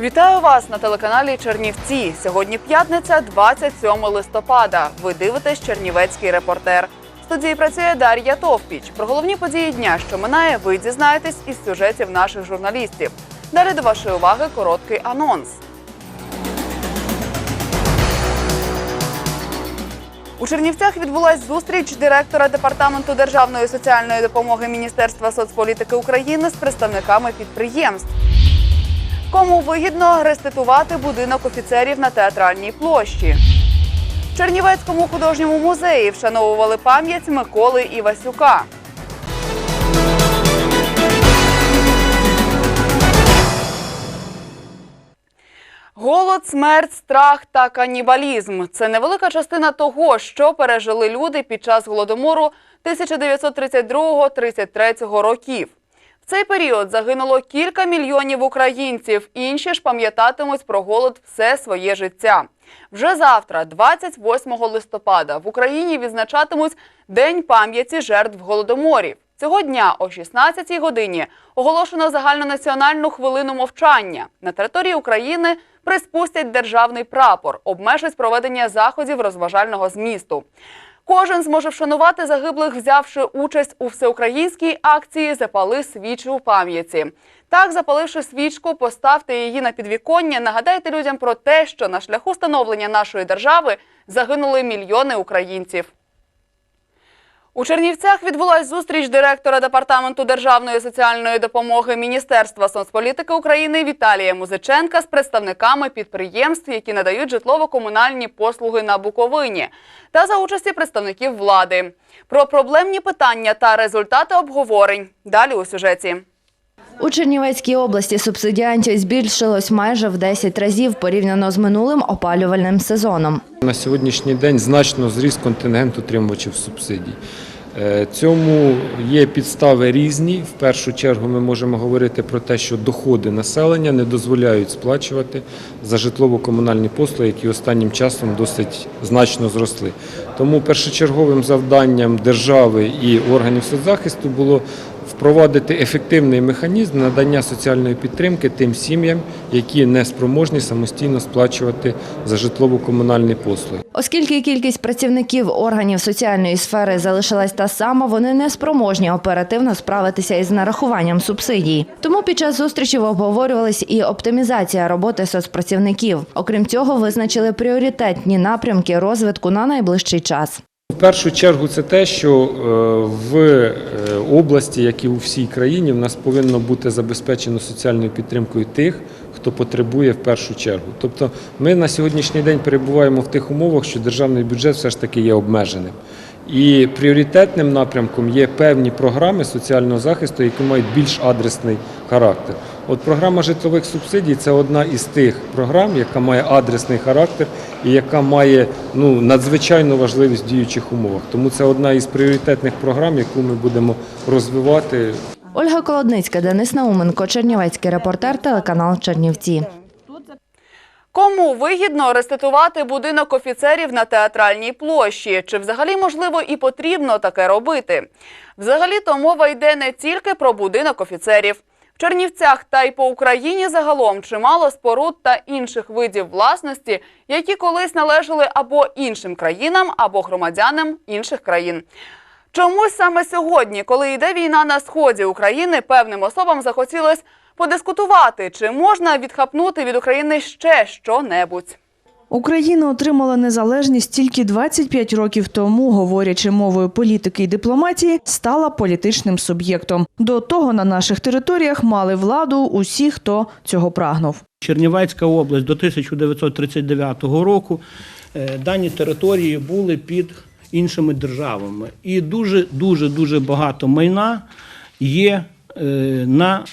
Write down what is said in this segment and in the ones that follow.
Вітаю вас на телеканалі Чернівці. Сьогодні п'ятниця, 27 листопада. Ви дивитесь Чернівецький репортер. В студії працює Дар'я Товпіч. Про головні події дня, що минає, ви дізнаєтесь із сюжетів наших журналістів. Далі до вашої уваги короткий анонс. У Чернівцях відбулась зустріч директора департаменту державної соціальної допомоги Міністерства соцполітики України з представниками підприємств. Кому вигідно реститувати будинок офіцерів на театральній площі? В Чернівецькому художньому музеї вшановували пам'ять Миколи Івасюка. Голод, смерть, страх та канібалізм це невелика частина того, що пережили люди під час голодомору 1932-33 років. Цей період загинуло кілька мільйонів українців. Інші ж пам'ятатимуть про голод все своє життя. Вже завтра, 28 листопада, в Україні відзначатимуть День пам'яті жертв голодоморів. Цього дня о 16-й годині оголошено загальнонаціональну хвилину мовчання. На території України приспустять державний прапор, обмежать проведення заходів розважального змісту. Кожен зможе вшанувати загиблих, взявши участь у всеукраїнській акції Запали свічу пам'яті. Так, запаливши свічку, поставте її на підвіконня. Нагадайте людям про те, що на шляху становлення нашої держави загинули мільйони українців. У Чернівцях відбулась зустріч директора департаменту державної соціальної допомоги Міністерства соцполітики України Віталія Музиченка з представниками підприємств, які надають житлово-комунальні послуги на Буковині, та за участі представників влади. Про проблемні питання та результати обговорень далі у сюжеті. У Чернівецькій області субсидіантів збільшилось майже в 10 разів порівняно з минулим опалювальним сезоном. На сьогоднішній день значно зріс контингент отримувачів субсидій. Е, Цьому є підстави різні. В першу чергу ми можемо говорити про те, що доходи населення не дозволяють сплачувати за житлово-комунальні послуги, які останнім часом досить значно зросли. Тому першочерговим завданням держави і органів соцзахисту було впровадити ефективний механізм надання соціальної підтримки тим сім'ям, які не спроможні самостійно сплачувати за житлово-комунальні послуги. Оскільки кількість працівників органів соціальної сфери залишилась та сама, вони не спроможні оперативно справитися із нарахуванням субсидій. Тому під час зустрічі обговорювалась і оптимізація роботи соцпрацівників. Окрім цього, визначили пріоритетні напрямки розвитку на найближчий час. В першу чергу це те, що е, в е, області, як і у всій країні, в нас повинно бути забезпечено соціальною підтримкою тих, хто потребує в першу чергу. Тобто ми на сьогоднішній день перебуваємо в тих умовах, що державний бюджет все ж таки є обмеженим. І пріоритетним напрямком є певні програми соціального захисту, які мають більш адресний характер. От програма житлових субсидій це одна із тих програм, яка має адресний характер і яка має ну, надзвичайну важливість в діючих умовах. Тому це одна із пріоритетних програм, яку ми будемо розвивати Ольга Колодницька, Денис Науменко, Чернівецький репортер, телеканал Чернівці. Кому вигідно реститувати будинок офіцерів на театральній площі? Чи взагалі можливо і потрібно таке робити? Взагалі то мова йде не тільки про будинок офіцерів. Чернівцях та й по Україні загалом чимало споруд та інших видів власності, які колись належали або іншим країнам, або громадянам інших країн. Чомусь саме сьогодні, коли йде війна на сході України, певним особам захотілось подискутувати, чи можна відхапнути від України ще що-небудь. Україна отримала незалежність тільки 25 років тому, говорячи мовою політики і дипломатії, стала політичним суб'єктом. До того на наших територіях мали владу усі, хто цього прагнув. Чернівецька область до 1939 року е, дані території були під іншими державами. І дуже дуже дуже багато майна є е, на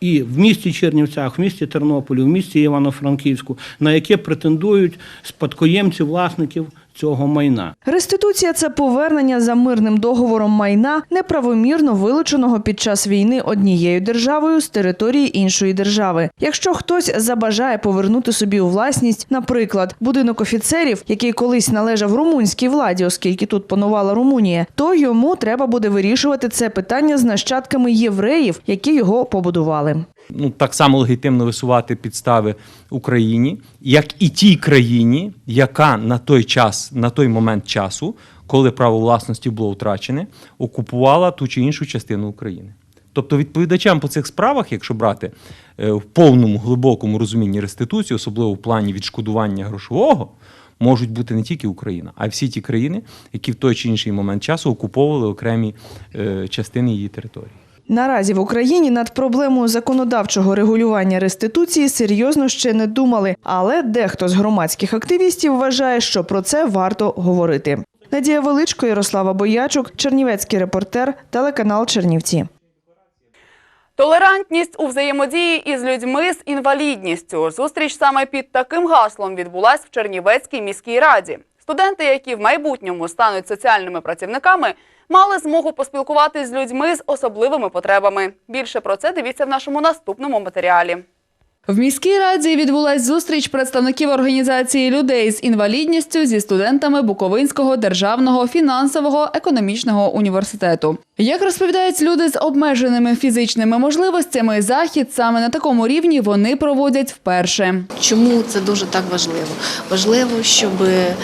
і в місті Чернівцях, в місті Тернополі, в місті Івано-Франківську, на яке претендують спадкоємці власників цього майна. Реституція це повернення за мирним договором майна, неправомірно вилученого під час війни однією державою з території іншої держави. Якщо хтось забажає повернути собі у власність, наприклад, будинок офіцерів, який колись належав румунській владі, оскільки тут панувала Румунія, то йому треба буде вирішувати це питання з нащадками євреїв, які його побудували. Ну, так само легітимно висувати підстави Україні, як і тій країні, яка на той час, на той момент часу, коли право власності було втрачене, окупувала ту чи іншу частину України. Тобто відповідачам по цих справах, якщо брати е, в повному глибокому розумінні реституції, особливо в плані відшкодування грошового, можуть бути не тільки Україна, а й всі ті країни, які в той чи інший момент часу окуповували окремі е, частини її території. Наразі в Україні над проблемою законодавчого регулювання реституції серйозно ще не думали, але дехто з громадських активістів вважає, що про це варто говорити. Надія Величко, Ярослава Боячук, Чернівецький репортер, телеканал Чернівці. Толерантність у взаємодії із людьми з інвалідністю. Зустріч саме під таким гаслом відбулась в Чернівецькій міській раді. Студенти, які в майбутньому стануть соціальними працівниками, мали змогу поспілкуватись з людьми з особливими потребами. Більше про це дивіться в нашому наступному матеріалі. В міській раді відбулась зустріч представників організації людей з інвалідністю зі студентами Буковинського державного фінансового економічного університету. Як розповідають люди з обмеженими фізичними можливостями, захід саме на такому рівні вони проводять вперше. Чому це дуже так важливо? Важливо, щоб е,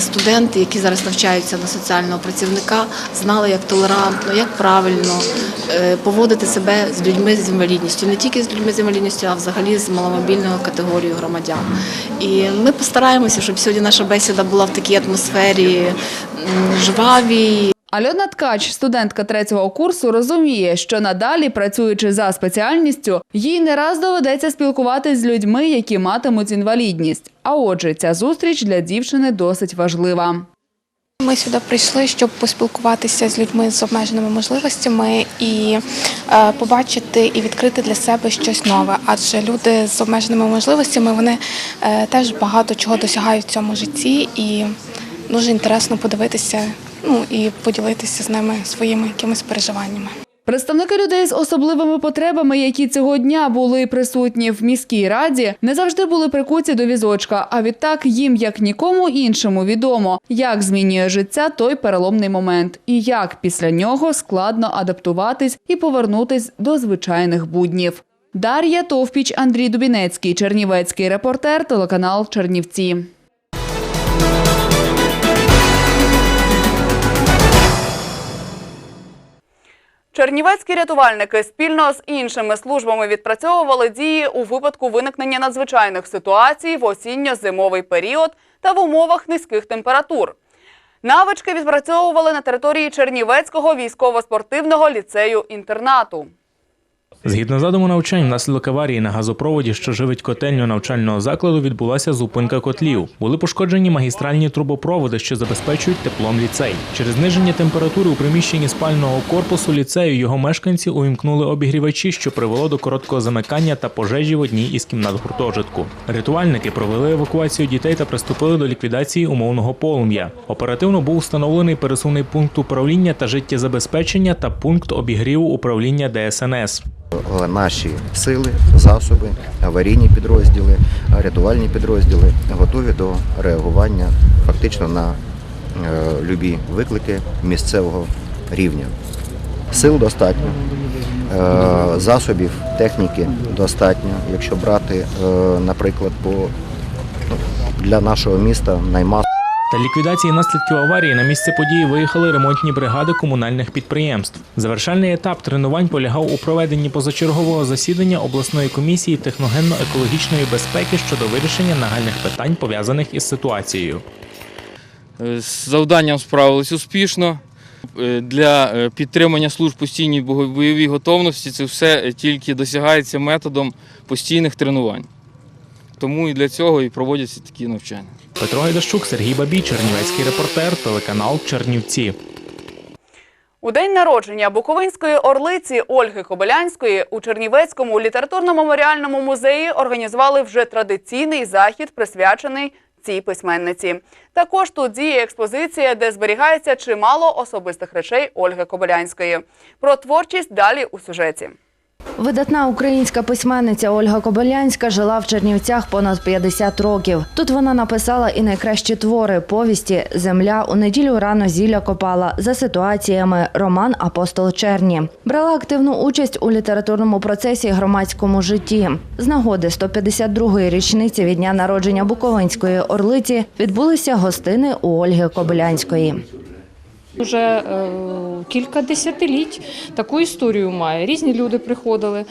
студенти, які зараз навчаються на соціального працівника, знали, як толерантно, як правильно е, поводити себе з людьми з інвалідністю, не тільки з людьми з інвалідністю, а взагалі з маломобільною категорією громадян. І ми постараємося, щоб сьогодні наша бесіда була в такій атмосфері жвавій, Альона Ткач, студентка третього курсу, розуміє, що надалі, працюючи за спеціальністю, їй не раз доведеться спілкуватись з людьми, які матимуть інвалідність. А отже, ця зустріч для дівчини досить важлива. Ми сюди прийшли, щоб поспілкуватися з людьми з обмеженими можливостями і е, побачити і відкрити для себе щось нове. Адже люди з обмеженими можливостями вони е, теж багато чого досягають в цьому житті, і дуже інтересно подивитися, ну і поділитися з ними своїми якимись переживаннями. Представники людей з особливими потребами, які цього дня були присутні в міській раді, не завжди були прикуті до візочка. А відтак їм, як нікому іншому, відомо, як змінює життя той переломний момент, і як після нього складно адаптуватись і повернутись до звичайних буднів. Дар'я Товпіч, Андрій Дубінецький, Чернівецький репортер, телеканал Чернівці. Чернівецькі рятувальники спільно з іншими службами відпрацьовували дії у випадку виникнення надзвичайних ситуацій в осінньо-зимовий період та в умовах низьких температур. Навички відпрацьовували на території Чернівецького військово-спортивного ліцею-інтернату. Згідно задуму навчань, внаслідок аварії на газопроводі, що живить котельню навчального закладу, відбулася зупинка котлів. Були пошкоджені магістральні трубопроводи, що забезпечують теплом ліцей. Через зниження температури у приміщенні спального корпусу ліцею його мешканці увімкнули обігрівачі, що привело до короткого замикання та пожежі в одній із кімнат гуртожитку. Рятувальники провели евакуацію дітей та приступили до ліквідації умовного полум'я. Оперативно був встановлений пересувний пункт управління та життєзабезпечення та пункт обігріву управління ДСНС. Наші сили, засоби, аварійні підрозділи, рятувальні підрозділи готові до реагування фактично на е, любі виклики місцевого рівня. Сил достатньо, е, засобів, техніки достатньо. Якщо брати, е, наприклад, ну, для нашого міста наймас. Та ліквідації наслідків аварії на місце події виїхали ремонтні бригади комунальних підприємств. Завершальний етап тренувань полягав у проведенні позачергового засідання обласної комісії техногенно-екологічної безпеки щодо вирішення нагальних питань пов'язаних із ситуацією. Е, З завданням справились успішно. Е, Для е, підтримання служб постійній бойовій готовності це все тільки досягається методом постійних тренувань. Тому і для цього і проводяться такі навчання. Петро Гайдащук, Сергій Бабій, Чернівецький репортер, телеканал Чернівці. У день народження Буковинської орлиці Ольги Кобилянської у Чернівецькому літературно-меморіальному музеї організували вже традиційний захід, присвячений цій письменниці. Також тут діє експозиція, де зберігається чимало особистих речей Ольги Кобилянської. Про творчість далі у сюжеті. Видатна українська письменниця Ольга Кобилянська жила в Чернівцях понад 50 років. Тут вона написала і найкращі твори повісті Земля у неділю рано зілля копала за ситуаціями роман Апостол Черні. Брала активну участь у літературному процесі і громадському житті. З нагоди 152-ї річниці від дня народження Буковинської орлиці відбулися гостини у Ольги Кобилянської. Вже е, кілька десятиліть таку історію має. Різні люди приходили.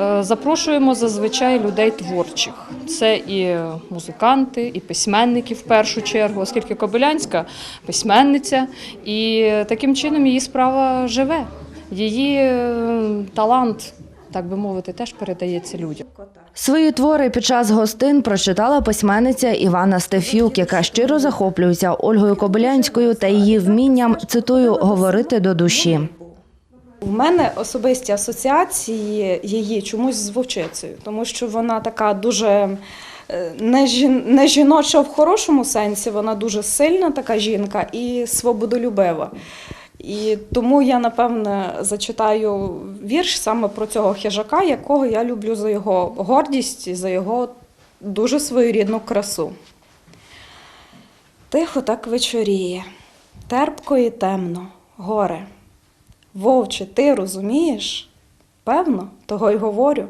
Е, запрошуємо зазвичай людей творчих. Це і музиканти, і письменники в першу чергу, оскільки Кобилянська письменниця, і таким чином її справа живе. Її е, талант, так би мовити, теж передається людям. Свої твори під час гостин прочитала письменниця Івана Стефюк, яка щиро захоплюється Ольгою Кобилянською та її вмінням, цитую, говорити до душі. У мене особисті асоціації її чомусь з вовчицею, тому що вона така дуже е, не, жін, не жіноча в хорошому сенсі, вона дуже сильна така жінка і свободолюбива. І тому я, напевне, зачитаю вірш саме про цього хижака, якого я люблю за його гордість і за його дуже своєрідну красу. Тихо так вечоріє, терпко і темно, горе. Вовче, ти розумієш? Певно, того й говорю.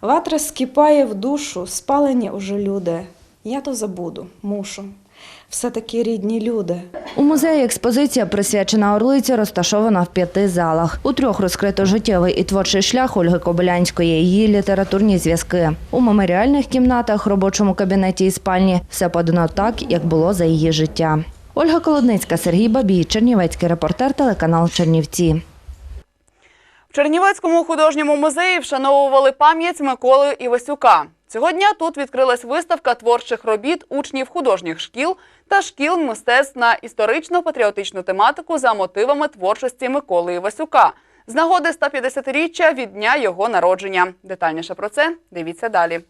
Ватра скипає в душу, спалені уже люди. Я то забуду, мушу. Все-таки рідні люди. У музеї експозиція, присвячена Орлиці, розташована в п'яти залах. У трьох розкрито життєвий і творчий шлях Ольги Кобилянської, її літературні зв'язки. У меморіальних кімнатах, робочому кабінеті і спальні все подано так, як було за її життя. Ольга Колодницька, Сергій Бабій, Чернівецький репортер, телеканал Чернівці. В Чернівецькому художньому музеї вшановували пам'ять Миколи Івасюка. Цього дня тут відкрилась виставка творчих робіт учнів художніх шкіл та шкіл мистецтв на історично-патріотичну тематику за мотивами творчості Миколи Івасюка з нагоди 150-річчя від дня його народження. Детальніше про це дивіться далі.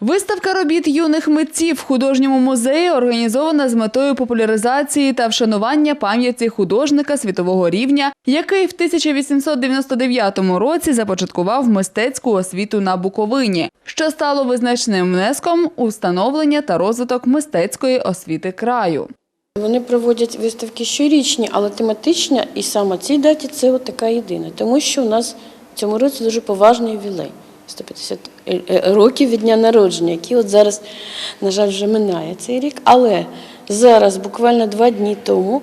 Виставка робіт юних митців в художньому музеї організована з метою популяризації та вшанування пам'яті художника світового рівня, який в 1899 році започаткував мистецьку освіту на Буковині, що стало визначним внеском у встановлення та розвиток мистецької освіти краю. Вони проводять виставки щорічні, але тематичні, і саме цій даті це така єдина, тому що у нас цьому році дуже поважний ювілей. 150 років від дня народження, який от зараз, на жаль, вже минає цей рік. Але зараз, буквально два дні тому,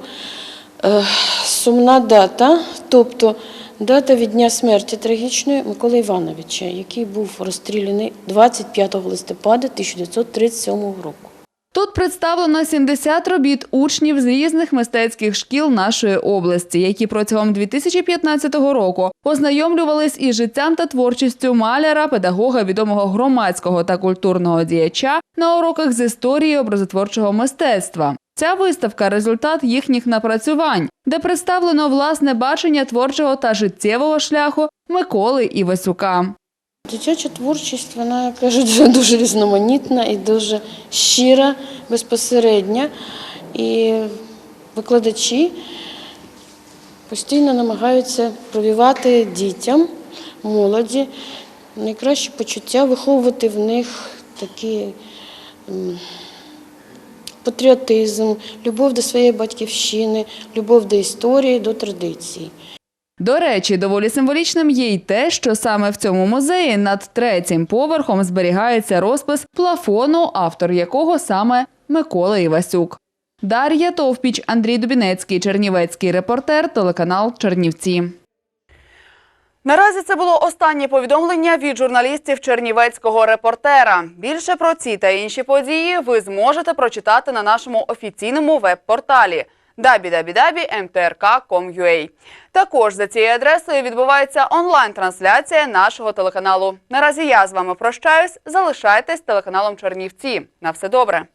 е, сумна дата, тобто дата від дня смерті трагічної Миколи Івановича, який був розстріляний 25 листопада 1937 року. Тут представлено 70 робіт учнів з різних мистецьких шкіл нашої області, які протягом 2015 року познайомлювались із життям та творчістю маляра, педагога, відомого громадського та культурного діяча на уроках з історії образотворчого мистецтва. Ця виставка результат їхніх напрацювань, де представлено власне бачення творчого та життєвого шляху Миколи Івасюка. Дитяча творчість, вона як кажуть, дуже різноманітна і дуже щира, безпосередня. І викладачі постійно намагаються провівати дітям, молоді найкращі почуття, виховувати в них такі патріотизм, любов до своєї батьківщини, любов до історії, до традицій. До речі, доволі символічним є й те, що саме в цьому музеї над третім поверхом зберігається розпис плафону, автор якого саме Микола Івасюк. Дар'я Товпіч, Андрій Дубінецький, Чернівецький репортер, телеканал Чернівці. Наразі це було останнє повідомлення від журналістів Чернівецького репортера. Більше про ці та інші події ви зможете прочитати на нашому офіційному веб-порталі www.mtrk.com.ua. Також за цією адресою відбувається онлайн-трансляція нашого телеканалу. Наразі я з вами прощаюсь. Залишайтесь телеканалом Чернівці. На все добре.